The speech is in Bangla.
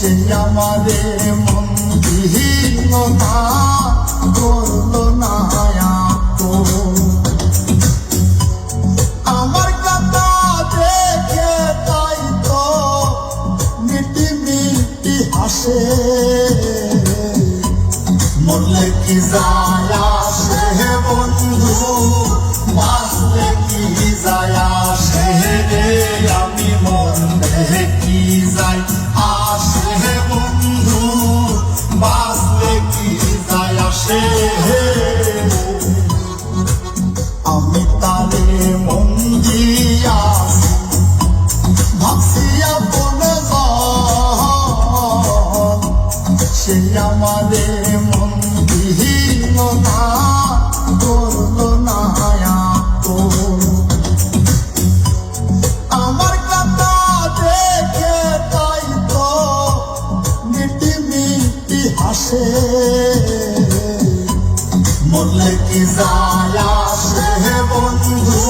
সে আমাদের মন্দিহীনতা করল না আমার কথা দেখে তাই তো মিটি মিটি হাসে। মরলে কি আমি তারে মন দিয়া ভাবসিয়া বনে সে আমারে মন দিহীন আমার কথা দেখে তাই তো মিটি মরলে কি জাল আসে বন্ধু